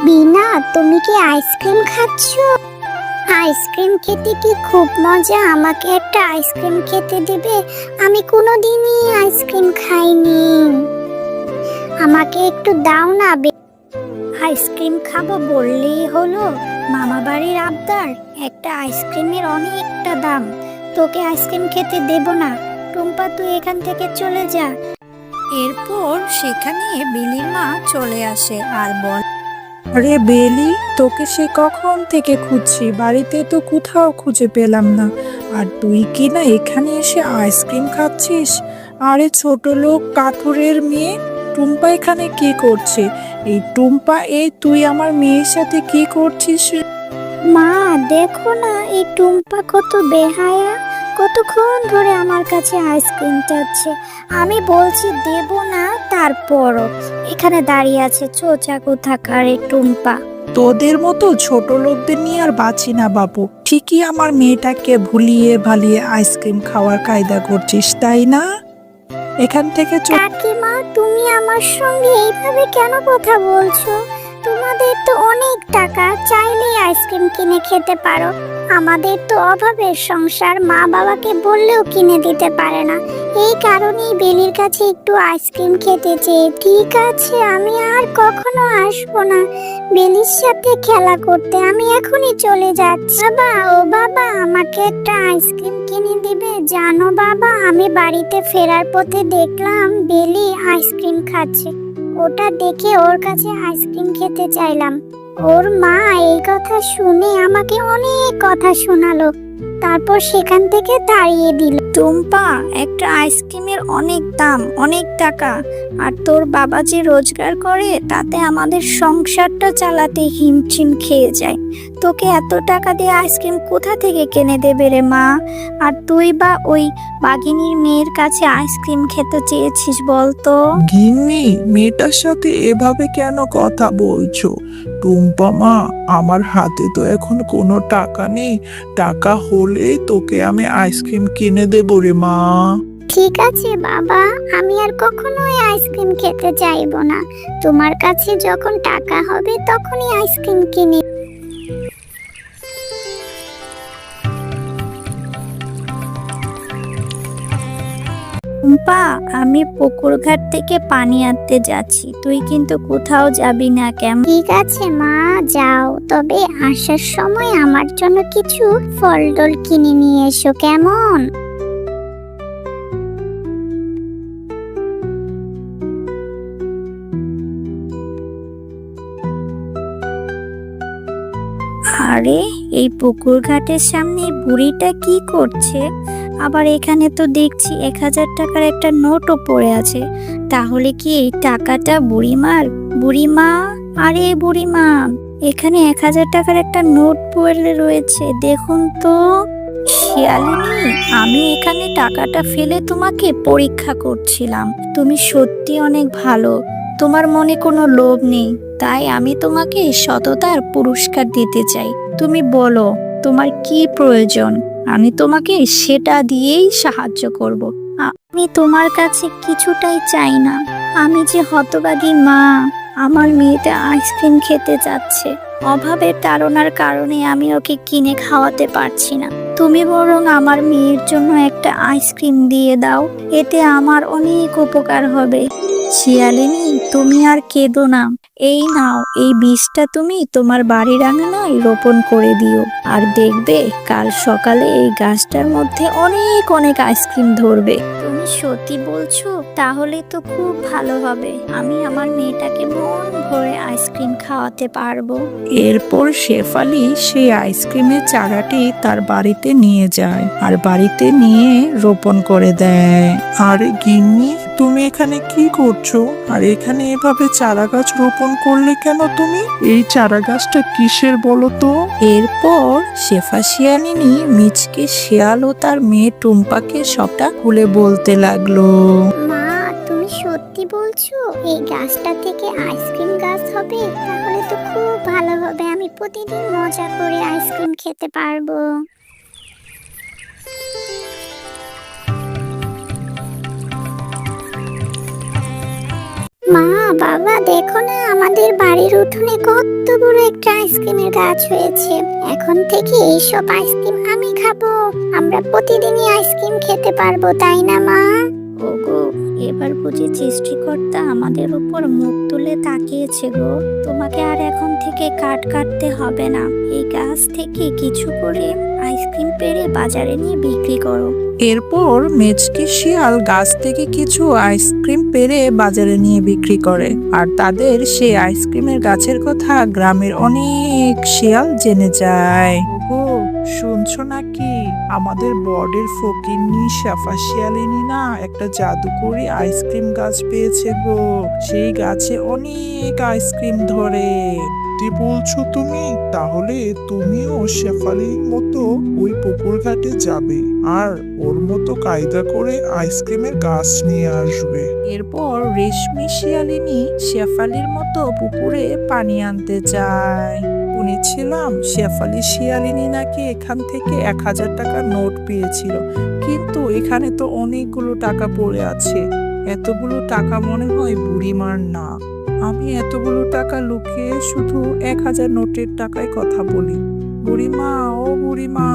বিনা, তুমি কি আইসক্রিম খাচ্ছ? আইসক্রিম খেতে কি খুব মজা? আমাকে একটা আইসক্রিম খেতে দেবে? আমি কোনোদিনই আইসক্রিম খাইনি। আমাকে একটু দাও না আইসক্রিম খাব বললেই হলো। মামা বাড়ির আবদার, একটা আইসক্রিমের অনেকটা দাম। তোকে আইসক্রিম খেতে দেব না। টুম্পা, তুই এখান থেকে চলে যা। এরপর সেখানে বিলির মা চলে আসে আর বল আরে বেলি, তোকে সে কখন থেকে খুঁজছি? বাড়িতে তো কোথাও খুঁজে পেলাম না। আর তুই কি না এখানে এসে আইসক্রিম খাচ্ছিস? আরে ছোট লোক কাঠুরের মেয়ে, টুম্পা এখানে কি করছে? এই টুম্পা এই তুই আমার মেয়ের সাথে কি করছিস? মা, দেখো না, এই টুম্পা কত বেহায়া। কতক্ষণ ধরে আমার কাছে আইসক্রিম চাচ্ছে? আমি বলছি দেব না তারপরও। এখানে দাঁড়িয়ে আছে চোচা কোথাকার এই টুম্পা। তোদের মতো ছোট লোকদের নিয়ে আর বাঁচি না বাবু ঠিকই আমার মেয়েটাকে ভুলিয়ে ভালিয়ে আইসক্রিম খাওয়ার কায়দা করছিস তাই না? এখান থেকে কাকিমা তুমি আমার সঙ্গে এইভাবে কেন কথা বলছো? তোমাদের তো অনেক টাকা, চাইলেই আইসক্রিম কিনে খেতে পারো। আমাদের তো অভাবের সংসার মা বাবাকে বললেও কিনে দিতে পারে না। এই কারণেই বেলির কাছে একটু আইসক্রিম খেতে চেয়ে, ঠিক আছে, আমি আর কখনো আসব না। বেলির সাথে খেলা করতে আমি এখনই চলে যাচ্ছি। বাবা, ও বাবা, আমাকে একটা আইসক্রিম কিনে দিবে? জানো বাবা, আমি বাড়িতে ফেরার পথে দেখলাম বেলি আইসক্রিম খাচ্ছে। ওটা দেখে ওর কাছে আইসক্রিম খেতে চাইলাম। ওর মা এই কথা শুনে আমাকে অনেক কথা শোনালো। তারপর সেখান থেকে তাড়িয়ে দিল। টুম্পা একটা আইসক্রিমের অনেক দাম অনেক টাকা। আর তোর বাবা যে রোজগার করে তাতে আমাদের সংসারটা চালাতে হিমচিম খেয়ে যায়। তোকে এত টাকা দিয়ে আইসক্রিম কোথা থেকে কিনে দেবে রে মা? আর তুই বা ওই বাগিনীর মেয়ের কাছে আইসক্রিম খেতে চেয়েছিস বলতো? গিন্নি মেয়েটার সাথে এভাবে কেন কথা বলছো? টুম্পা মা, আমার হাতে তো এখন কোনো টাকা নেই। টাকা হলে তোকে আমি আইসক্রিম কিনে দেবো রে মা। ঠিক আছে বাবা, আমি আর কখনোই আইসক্রিম খেতে চাইব না। তোমার কাছে যখন টাকা হবে তখনই আইসক্রিম কিনে। টুম্পা আমি পুকুর ঘাট থেকে পানি আনতে যাচ্ছি। তুই কিন্তু কোথাও যাবি না কেমন ঠিক আছে মা যাও। তবে আসার সময় আমার জন্য কিছু ফল ডল কিনে নিয়ে এসো কেমন? আরে এই পুকুর ঘাটের সামনে বুড়িটা কি করছে? আবার এখানে তো দেখছি এক হাজার টাকার একটা নোটও পড়ে আছে। তাহলে কি এই টাকাটা বুড়িমার? বুড়িমা? আরে বুড়িমা, এখানে এক হাজার টাকার একটা নোট পড়ে রয়েছে, দেখুন তো। শিয়ালিনী, আমি এখানে টাকাটা ফেলে তোমাকে পরীক্ষা করছিলাম। তুমি সত্যি অনেক ভালো, তোমার মনে কোনো লোভ নেই, তাই আমি তোমাকে সততার পুরস্কার দিতে চাই। তুমি বলো, তোমার কি প্রয়োজন? আমি তোমাকে সেটা দিয়েই সাহায্য করব। আমি তোমার কাছে কিছুটাই চাই না। আমি যে হতবাদী মা, আমার মেয়েটা আইসক্রিম খেতে যাচ্ছে। অভাবের তাড়নার কারণে আমি ওকে কিনে খাওয়াতে পারছি না। তুমি বরং আমার মেয়ের জন্য একটা আইসক্রিম দিয়ে দাও। এতে আমার অনেক উপকার হবে। শিয়ালিনী, তুমি আর কেঁদো না। এই নাও, এই বীজটা তুমি তোমার বাড়ির আঙানায় রোপণ করে দিও। আর দেখবে, কাল সকালে এই গাছটার মধ্যে অনেক অনেক আইসক্রিম ধরবে। তুমি সত্যি বলছো, তাহলে তো খুব ভালো হবে। আমি আমার মেয়েটাকে মন ভরে আইসক্রিম খাওয়াতে পারব। এরপর শেফালি সেই আইসক্রিমের চারাটি তার বাড়িতে নিয়ে যায় আর বাড়িতে নিয়ে রোপণ করে দেয়। আর গিন্নি তুমি এখানে কি করছ? আর এখানে এভাবে চারা গাছ রোপণ করলে কেন তুমি? এই চারা গাছটা কিসের বলো তো? এরপর শেফা শিয়ালিনী মিচকে শিয়াল ও তার মেয়ে টুম্পাকে সবটা খুলে বলতে লাগল। মা তুমি সত্যি বলছো এই গাছটা থেকে আইসক্রিম গাছ হবে? তাহলে তো খুব ভালো হবে আমি প্রতিদিন মজা করে আইসক্রিম খেতে পারব। মা, বাবা, দেখো না, আমাদের বাড়ির উঠোনে কত বড় একটা আইসক্রিমের গাছ হয়েছে। এখন থেকে এইসব আইসক্রিম আমি খাব। আমরা প্রতিদিনই আইসক্রিম খেতে পারব, তাই না মা? ওগো এবার বুঝি সৃষ্টিকর্তা আমাদের উপর মুখ তুলে তাকিয়েছে গো। তোমাকে আর এখন থেকে কাট কাটতে হবে না। এই গাছ থেকে কিছু করে আইসক্রিম পেরে বাজারে নিয়ে বিক্রি করো। এরপর মেচকি শিয়াল গাছ থেকে কিছু আইসক্রিম পেরে বাজারে নিয়ে বিক্রি করে। আর তাদের সেই আইসক্রিমের গাছের কথা গ্রামের অনেক শিয়াল জেনে যায়। গো শুনছো নাকি? আমাদের বর্ডের ফকিন্নি শেফা শিয়ালিনী না একটা জাদুকরি আইসক্রিম গাছ পেয়েছে গো। সেই গাছে অনেক আইসক্রিম ধরে। সত্যি বলছো তুমি? তাহলে তুমিও শেফালির মতো ওই পুকুর ঘাটে যাবে আর ওর মতো কায়দা করে আইসক্রিমের গাছ নিয়ে আসবে। এরপর রেশমি শিয়ালিনী শেফালির মতো পুকুরে পানি আনতে যায়। শুনেছিলাম শেফালি শিয়ালিনী নাকি এখান থেকে এক হাজার টাকার নোট পেয়েছিল। কিন্তু এখানে তো অনেকগুলো টাকা পড়ে আছে। এতগুলো টাকা মনে হয় বুড়িমার না। আমি এতগুলো টাকা লুকিয়ে শুধু এক হাজার নোটের টাকায় কথা বলি। বুড়িমা, ও বুড়িমা,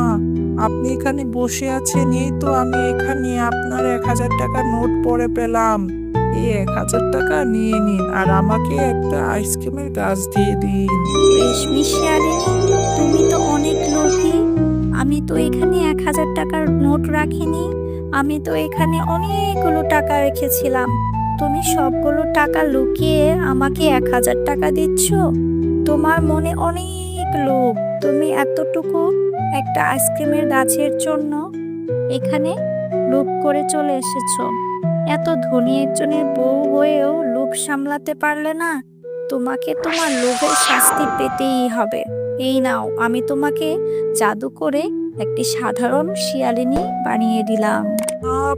আপনি এখানে বসে আছেন, এই তো আমি এখানে আপনার এক হাজার টাকার নোট পরে পেলাম। এই এক হাজার টাকা নিয়ে নিন আর আমাকে একটা আইসক্রিমের গাছ দিয়ে দিন। রেশমি শিয়ালিনী তুমি তো অনেক লোভী। আমি তো এখানে এক হাজার টাকার নোট রাখিনি। আমি তো এখানে অনেকগুলো টাকা রেখেছিলাম। তুমি সবগুলো টাকা লুকিয়ে আমাকে এক হাজার টাকা দিচ্ছ? তোমার মনে অনেক লোভ। তুমি এতটুকু একটা আইসক্রিমের গাছের জন্য এখানে লোভ করে চলে এসেছ। এত ধনী একজনের বউ হয়েও লোভ সামলাতে পারলে না, তোমাকে তোমার লোভের শাস্তি পেতেই হবে। এই নাও, আমি তোমাকে জাদু করে একটি সাধারণ শিয়ালিনী বানিয়ে দিলাম।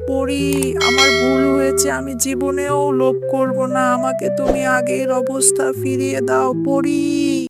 পড়ি আমার ভুল হয়েছে, আমি জীবনেও লোভ করব না, আমাকে তুমি আগের অবস্থা ফিরিয়ে দাও পড়ি